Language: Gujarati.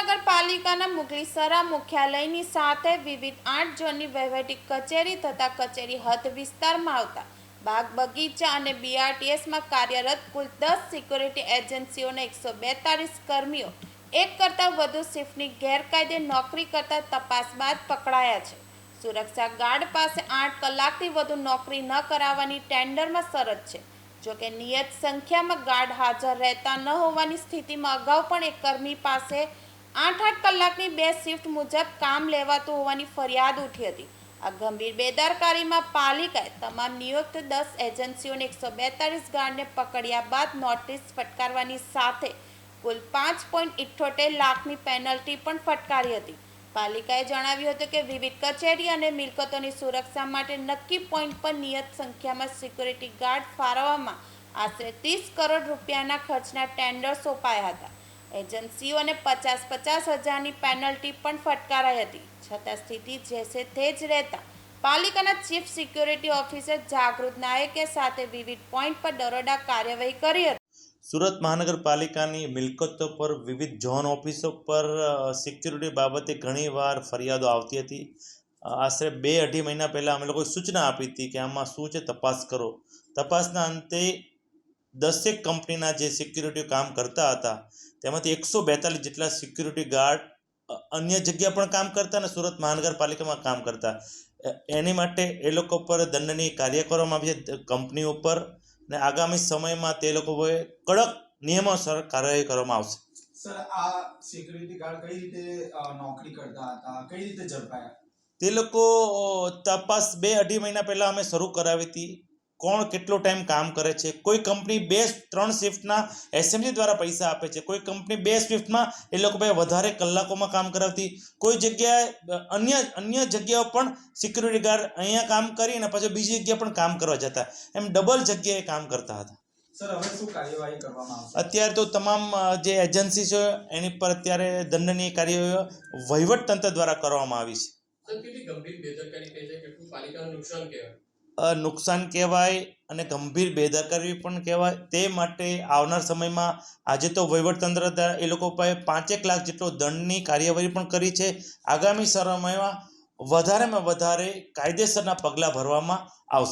મહાનગરપાલિકાના મુગલીસરા મુખ્યાલયની સાથે વિવિધ આઠ ઝોનની વહીવટી કચેરી તથા કચેરી હદ વિસ્તારમાં આવતા બાગ બગીચા અને બીઆરટીએસમાં કાર્યરત કુલ દસ સિક્યુરિટી એજન્સીઓના એકસો બેતાલીસ કર્મીઓ, એક કરતાં વધુ શિફ્ટની ગેરકાયદે નોકરી કરતા તપાસ બાદ પકડાયા છે. સુરક્ષા ગાર્ડ પાસે આઠ કલાકથી વધુ નોકરી ન કરાવવાની ટેન્ડરમાં શરત છે. જોકે નિયત સંખ્યામાં ગાર્ડ હાજર રહેતા ન હોવાની સ્થિતિમાં અગાઉ પણ એક કર્મી પાસે આઠ આઠ કલાકની બે શિફ્ટ મુજબ કામ લેવાતું હોવાની ફરિયાદ ઉઠી હતી. આ ગંભીર બેદરકારીમાં પાલિકાએ તમામ નિયુક્ત દસ એજન્સીઓને એકસો બેતાળીસ ગાર્ડને પકડ્યા બાદ નોટિસ ફટકારવાની સાથે કુલ પાંચ પોઈન્ટ ઇઠ્ઠોતેર લાખની પેનલ્ટી પણ ફટકારી હતી. પાલિકાએ જણાવ્યું હતું કે વિવિધ કચેરી અને મિલકતોની સુરક્ષા માટે નક્કી પોઈન્ટ પર નિયત સંખ્યામાં સિક્યુરિટી ગાર્ડ ફાળવવામાં આશરે ત્રીસ કરોડ રૂપિયાના ખર્ચના ટેન્ડર સોંપાયા હતા. એજન્સીઓને પચાસ પચાસ હજારની પેનલ્ટી પણ ફટકારાઈ હતી. છતાં સ્થિતિ જેસે તે જ રહેતા પાલિકાના ચીફ સિક્યુરિટી ઓફિસર જાગૃત નાયકે સાથે વિવિધ પોઈન્ટ પર દરોડા કાર્યવાહી કરી હતી. સુરત મહાનગરપાલિકાની મિલકતો પર વિવિધ ઝોન ઓફિસો પર સિક્યુરિટી બાબતે ઘણીવાર ફરિયાદો આવતી હતી. આશરે બે અઢી મહિના પહેલાં અમે લોકોએ સૂચના આપી હતી કે આમાં શું છે, તપાસ કરો. તપાસના અંતે દસેક કંપનીના જે સિક્યુરિટી કામ કરતા હતા તેમાંથી એકસો બેતાલીસ જેટલા સિક્યુરિટી ગાર્ડ અન્ય જગ્યા પણ કામ કરતા અને સુરત મહાનગરપાલિકામાં કામ કરતા. એની માટે એ લોકો પર દંડનીય કાર્ય કરવામાં આવી છે કંપની ઉપર ને આગામી સમયમાં તે લોકોએ કડક નિયમોસર કાર્યવાહી કરવામાં આવશે. સર આ સિક્યુરિટી ગાર્ડ કઈ રીતે નોકરી કરતા હતા? કઈ રીતે ઝડપાયા? તે લોકો તપાસ બે અઢી મહિના પહેલાં અમે શરૂ કરાવી હતી. કોણ કેટલો ટાઈમ કામ કરે છે? કોઈ કંપની બે ત્રણ શિફ્ટના એસેમ્બલી દ્વારા પૈસા આપે છે. કોઈ કંપની બે શિફ્ટમાં એ લોકો ભાઈ વધારે કલાકોમાં કામ કરાવતી. કોઈ જગ્યાએ અન્ય અન્ય જગ્યાઓ પણ સિક્યુરિટી ગાર્ડ અહીંયા કામ કરીને પછી બીજી જગ્યાએ પણ કામ કરવા જતા. એમ ડબલ જગ્યાએ કામ કરતા હતા. શું કાર્યવાહી અત્યારે તો તમામ જે એજન્સી છે એની પર અત્યારે દંડનીય કાર્ય વહીવટ તંત્ર દ્વારા કરવામાં આવી છે. નુકસાન કહેવાય અને ગંભીર બેદરકારી પણ કહેવાય. તે માટે આવનાર સમયમાં આજે તો વહીવટતંત્ર દ્વારા એ લોકો પાસે પાંચેક લાખ જેટલો દંડની કાર્યવાહી પણ કરી છે. આગામી સમયમાં વધારેમાં વધારે કાયદેસરના પગલાં ભરવામાં આવશે.